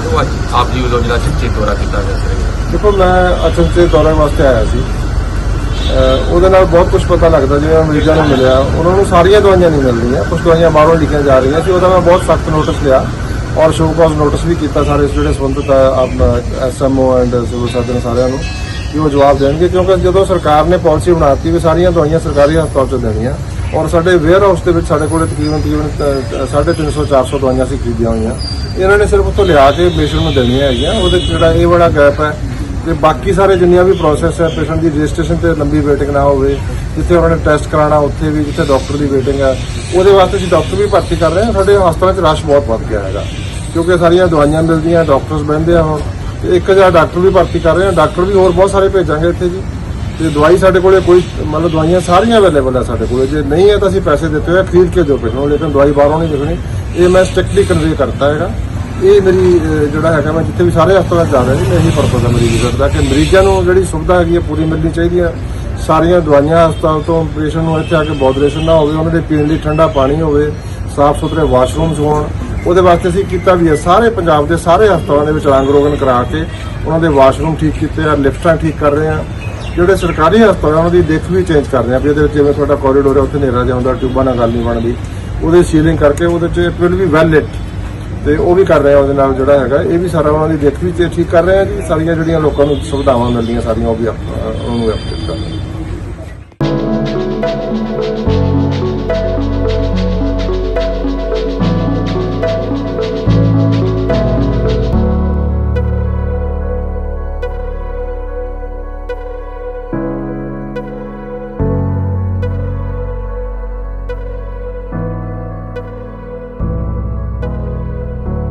ਜੀ ਵੱਲੋਂ ਜਿਹੜਾ ਚਿੱਚੇ ਦੌਰਾ ਕੀਤਾ ਗਿਆ ਸੀ ਦੇਖੋ, ਮੈਂ ਅਚਨਚੇ ਦੌਰੇ ਵਾਸਤੇ ਆਇਆ ਸੀ। ਅਹ ਉਹਦੇ ਨਾਲ ਬਹੁਤ ਕੁਝ ਪਤਾ ਲੱਗਦਾ, ਜਿਵੇਂ ਮਰੀਜ਼ਾਂ ਨੂੰ ਮਿਲਿਆ। ਉਹਨਾਂ ਨੂੰ ਸਾਰੀਆਂ ਦਵਾਈਆਂ ਨਹੀਂ ਮਿਲਦੀਆਂ ਕੁਝ ਦਵਾਈਆਂ ਬਾਹਰੋਂ ਲਿਖੀਆਂ ਜਾ ਰਹੀਆਂ ਸੀ। ਉਹਦਾ ਮੈਂ ਬਹੁਤ ਸਖਤ ਨੋਟਿਸ ਲਿਆ ਔਰ ਸ਼ੋ ਕਾਜ਼ ਨੋਟਿਸ ਵੀ ਕੀਤਾ ਸਾਰੇ ਜਿਹੜੇ ਸੰਬੰਧਿਤ ਆਪਣਾ ਐਸਐਮਓ ਐਂਡ ਸਿਵਲ ਸਰਜਨ ਸਾਰਿਆਂ ਨੂੰ, ਕਿ ਉਹ ਜਵਾਬ ਦੇਣਗੇ। ਕਿਉਂਕਿ ਜਦੋਂ ਸਰਕਾਰ ਨੇ ਪਾਲਿਸੀ ਬਣਾਤੀ ਵੀ ਸਾਰੀਆਂ ਦਵਾਈਆਂ ਸਰਕਾਰੀ ਹਸਪਤਾਲ 'ਚ ਦੇਣੀਆਂ ਔਰ ਸਾਡੇ ਵੇਅਰ ਹਾਊਸ ਦੇ ਵਿੱਚ ਸਾਡੇ ਕੋਲ ਤਕਰੀਬਨ ਤਕਰੀਬਨ 350 400 ਦਵਾਈਆਂ ਸੀ ਖਰੀਦੀਆਂ ਹੋਈਆਂ। ਇਹਨਾਂ ਨੇ ਸਿਰਫ ਉੱਥੋਂ ਲਿਆ ਕੇ ਪੇਸ਼ੈਂਟ ਨੂੰ ਦੇਣੀਆਂ ਹੈਗੀਆਂ। ਉਹਦੇ 'ਚ ਜਿਹੜਾ ਇਹ ਬੜਾ ਗੈਪ ਹੈ ਤੇ ਬਾਕੀ ਸਾਰੇ ਜਿੰਨੀਆਂ ਵੀ ਪ੍ਰੋਸੈਸ ਹੈ ਪੇਸ਼ੈਂਟ ਦੀ ਰਜਿਸਟ੍ਰੇਸ਼ਨ ਤੇ ਲੰਬੀ ਵੇਟਿੰਗ ਨਾ ਹੋਵੇ, ਜਿੱਥੇ ਉਹਨਾਂ ਨੇ ਟੈਸਟ ਕਰਾਉਣਾ, ਉੱਥੇ ਵੀ ਜਿੱਥੇ ਡਾਕਟਰ ਦੀ ਵੇਟਿੰਗ ਹੈ, ਉਹਦੇ ਵਾਸਤੇ ਅਸੀਂ ਡਾਕਟਰ ਵੀ ਭਰਤੀ ਕਰ ਰਹੇ ਹਾਂ। ਸਾਡੇ ਹਸਪਤਾਲਾਂ 'ਚ ਰਸ਼ ਬਹੁਤ ਵੱਧ ਗਿਆ ਹੈਗਾ, ਕਿਉਂਕਿ ਸਾਰੀਆਂ ਦਵਾਈਆਂ ਮਿਲਦੀਆਂ ਡਾਕਟਰਸ ਬਹਿੰਦੇ ਆ ਹੁਣ। ਤੇ ਇੱਕ ਹਜ਼ਾਰ ਡਾਕਟਰ ਵੀ ਭਰਤੀ ਕਰ ਰਹੇ ਹਾਂ ਡਾਕਟਰ ਵੀ ਹੋਰ ਬਹੁਤ ਸਾਰੇ ਭੇਜਾਂਗੇ ਇੱਥੇ ਜੀ। ਤੇ ਦਵਾਈ ਸਾਡੇ ਕੋਲੇ ਕੋਈ, ਮਤਲਬ ਦਵਾਈਆਂ ਸਾਰੀਆਂ ਅਵੇਲੇਬਲ ਆ ਸਾਡੇ ਕੋਲੇ। ਜੇ ਨਹੀਂ ਹੈ ਤਾਂ ਅਸੀਂ ਪੈਸੇ ਦਿੱਤੇ ਹੋਏ ਖਰੀਦ ਕੇ ਦਿਓ ਪੇਸ਼ੈਂਟ ਨੂੰ। ਲੇਕਿਨ ਦਵਾਈ ਬਾਹਰੋਂ ਨਹੀਂ ਲਿਖਣੀ ਇਹ ਮੈਂ ਸਟ੍ਰਿਕਟਲੀ ਕਨਵੇ ਕਰਤਾ ਹੈਗਾ। ਇਹ ਮੇਰੀ ਜਿਹੜਾ ਹੈਗਾ ਮੈਂ ਜਿੱਥੇ ਵੀ ਸਾਰੇ ਹਸਪਤਾਲਾਂ 'ਚ ਜਾ ਰਿਹਾ ਜੀ ਮੈਂ ਇਹੀ ਪਰਪਸ ਹੈ ਮੇਰੀ ਵਿਜ਼ਿਟ ਦਾ। ਕਿ ਮਰੀਜ਼ਾਂ ਨੂੰ ਜਿਹੜੀ ਸੁਵਿਧਾ ਹੈਗੀ ਹੈ ਪੂਰੀ ਮਿਲਣੀ ਚਾਹੀਦੀ ਹੈ ਸਾਰੀਆਂ ਦਵਾਈਆਂ ਹਸਪਤਾਲ ਤੋਂ ਪੇਸ਼ੈਂਟ ਨੂੰ ਇੱਥੇ ਆ ਕੇ ਬੋਦਰੇਸ਼ਨ ਨਾ ਹੋਵੇ ਉਹਨਾਂ ਦੇ ਪੀਣ ਲਈ ਠੰਡਾ ਪਾਣੀ ਹੋਵੇ ਸਾਫ਼ ਸੁਥਰੇ ਵਾਸ਼ਰੂਮਸ ਹੋਣ। ਉਹਦੇ ਵਾਸਤੇ ਅਸੀਂ ਕੀਤਾ ਵੀ ਹੈ ਸਾਰੇ ਪੰਜਾਬ ਦੇ ਸਾਰੇ ਹਸਪਤਾਲਾਂ ਦੇ ਵਿੱਚ ਰੰਗ ਰੋਗਨ ਕਰਾ ਕੇ ਉਹਨਾਂ ਦੇ ਵਾਸ਼ਰੂਮ ਠੀਕ ਕੀਤੇ ਆ ਲਿਫਟਾਂ ਠੀਕ ਕਰ ਰਹੇ ਆ। ਜਿਹੜੇ ਸਰਕਾਰੀ ਹਸਪਤਾਲ ਆ, ਉਹਨਾਂ ਦੀ ਦਿੱਖ ਵੀ ਚੇਂਜ ਕਰ ਰਹੇ ਆ ਵੀ ਇਹਦੇ ਵਿੱਚ ਜਿਵੇਂ ਤੁਹਾਡਾ ਕੋਰੀਡੋਰ ਹੈ ਉੱਥੇ ਨੇਰਾ ਜਿਹਾ ਹੁੰਦਾ ਟਿਊਬਾਂ ਨਾਲ ਗੱਲ ਨਹੀਂ ਬਣਦੀ। ਉਹਦੇ ਸੀਲਿੰਗ ਕਰਕੇ ਉਹਦੇ ਚ it will be well lit ਤੇ ਉਹ ਵੀ ਕਰ ਰਹੇ ਆ ਉਹਦੇ ਨਾਲ ਜਿਹੜਾ ਹੈਗਾ, ਇਹ ਵੀ ਸਾਰਾ ਉਹਨਾਂ ਦੀ ਦਿੱਖ ਵੀ ਤੇ ਠੀਕ ਕਰ ਰਹੇ ਆ ਜੀ, ਸਾਰੀਆਂ ਜਿਹੜੀਆਂ ਲੋਕਾਂ ਨੂੰ ਸੁਵਿਧਾਵਾਂ ਮਿਲਦੀਆਂ ਸਾਰੀਆਂ ਉਹ ਵੀ ਆਪ- ਉਹਨਾਂ ਨੂੰ ਅਪਡੇਟ ਕਰ ਰਹੇ